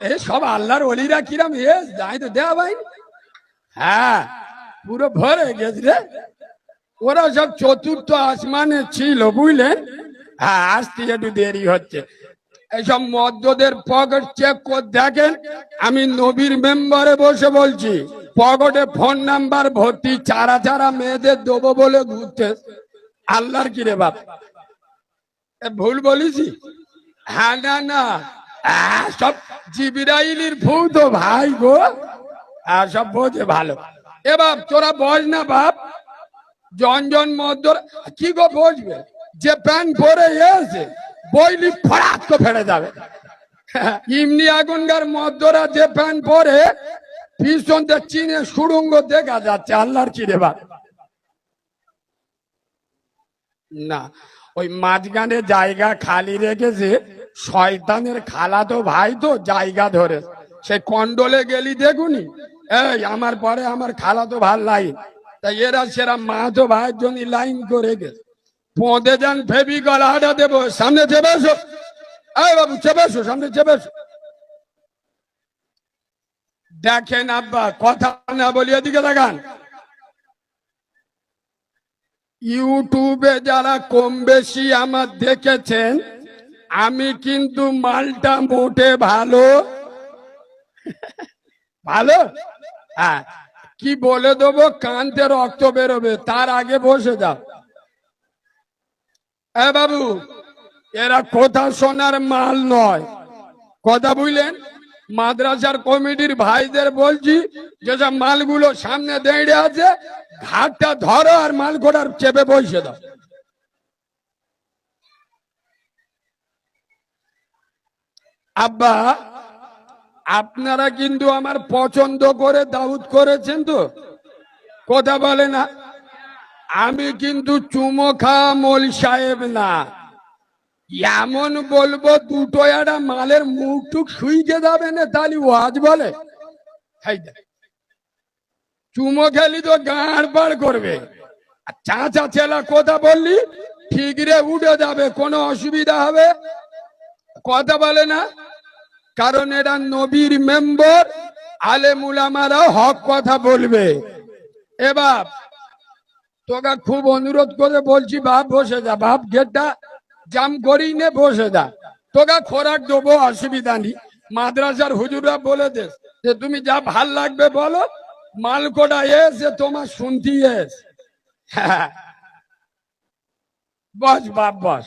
এ সব আল্লাহর অলিরা কিরাম যাই তো দেয়া ভাই। হ্যাঁ পুরো ভরে গেছে রে। ওরা সব চতুর্থ আসমানে ছিল বুঝলেন হ্যাঁ আসতে একটু দেরি হচ্ছে। এইসব মদ্যদের পকেট চেক করে, দেখেন, আমি নবীর মেম্বারে বসে বলছি, পকেটে ফোন নাম্বার ভর্তি, চারা চারা মেয়েদের দেবো বলে ঘুরতে। আল্লাহর কি রে বাপ ভুল বলিছি? হ্যাঁ না না। সব জিবিরাইলির ভূ তো ভাই গো। আর সব বোঝে ভালো। এ বাপ তোরা বস না বাপ জন জন মধ্য কি গো বসবে? যে প্যান্ট পরে এসে বইলি ফরাত তো ফেলে যাবে। ইমনি এখনকার মধ্যরা যে প্যান্ট পরে পিছনতে চিনে সুড়ঙ্গ দেখা যাচ্ছে, আল্লাহর কি রে বাপ? না, ওই মাঝখানে জায়গা খালি রেখেছে শয়তানের খালা তো ভাই তো জায়গা ধরে। সে কন্ডলে গেলি দেখুনি? এই, আমার পরে আমার খালা তো ভালো লাইন তাই এরা সেরা মা তো ভাইয়ের জন্য লাইন করে গেছে। পদে যান ফেবি গলাটা দেবো। সামনে চেপে এসো। এই বাবু, চেপে সামনে চেপে দেখেন আব্বা, কথা না বলি এদিকে দেখান ইউটিউবে যারা কম বেশি আমার দেখেছেন আমি কিন্তু মালটা মোটে ভালো। ভালো? হ্যাঁ। কি বলে দেবো? কানতে রক্ত বেরোবে। তার আগে বসে যাও। এ বাবু, এরা কথা শোনার মাল নয়। কথা বুঝলেন? মাদ্রাসার কমিটির ভাইদের বলছি যেসব মালগুলো সামনে দাঁড়িয়ে আছে, ঘাটটা ধরো আর মাল কোটার চেপে বসে দাও। আব্বা, আপনারা কিন্তু আমার পছন্দ করে দাউদ করেছেন তো? কথা বলে না। আমি কিন্তু চুমো খাওয়া মল সাহেব না। এমন বলব, দুটো একটা মালের মুখ টুক শুইকে যাবে না তাহলে ওয়াজ বলে। চুমো খেলি তো গাঁড় পাড় করবে। চাচা ছেলা কথা বললি ঠিক রে উঠে যাবে, কোনো অসুবিধা হবে? কথা বলে না? কারণ এটা নবীর মেম্বর। আলে মুলামারা হক কথা বলবে। এবার তোকে খুব অনুরোধ করে বলছি, বাপ বসে যা, বাপ গেটটা জাম করি নে, বসে যা। তোকে খোরাক দেবো, অসুবিধা নেই। মাদ্রাসার হুজুরা বলে দেস যে, তুমি যা ভালো লাগবে বলো, মালকোটা এসে তোমার শুনতি এস। বস, বাপ, বস।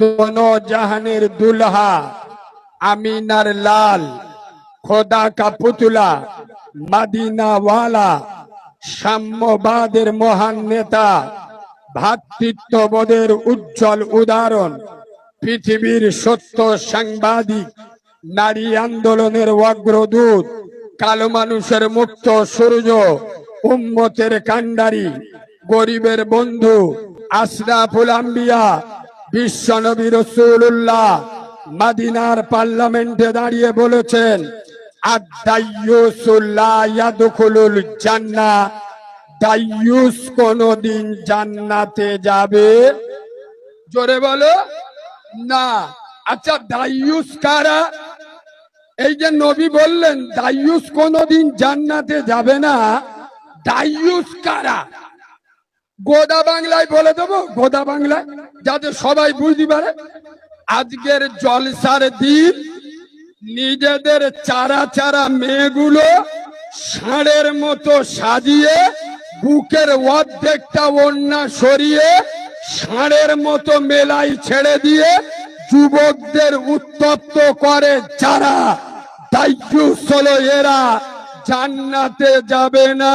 দোনো জাহানের দুলহা, আমিনার লাল, খোদা কা পুতুলা মাদিনাওয়ালা, সাম্যবাদের মহান নেতা ভ্রাতৃত্ববোধের উজ্জ্বল উদাহরণ, পৃথিবীর সত্য সাংবাদিক, নারী আন্দোলনের অগ্রদূত, কালো মানুষের মুক্ত সূর্য, উম্মতের কান্ডারি গরিবের বন্ধু আশরাফুল আম্বিয়া বিশ্বনবী রসুল্লাহ মাদিনার পার্লামেন্টে দাঁড়িয়ে বলেছেন জান্না। দাইয়ুস কোনদিন জান্নাতে যাবে? জোরে বলো। না। আচ্ছা দাইয়ুস কারা? এই যে নবী বললেন, দাইয়ুস কোনদিন জান্নাতে যাবে না। দাইয়ুস কারা? গোদা বাংলায় বলে দেবো, গোদা বাংলায়, যাতে সবাই বুঝতে পারে। আজকের জলসার দিন, নিজেদের চারা চারা মেয়েগুলো ষাঁড়ের মতো সাজিয়ে, বুকের অর্ধেকটা ওন্না সরিয়ে, ষাঁড়ের মতো মেলাই ছেড়ে দিয়ে যুবকদের উত্তপ্ত করে যারা। দায়িত্ব এরা, জান্নাতে যাবে না।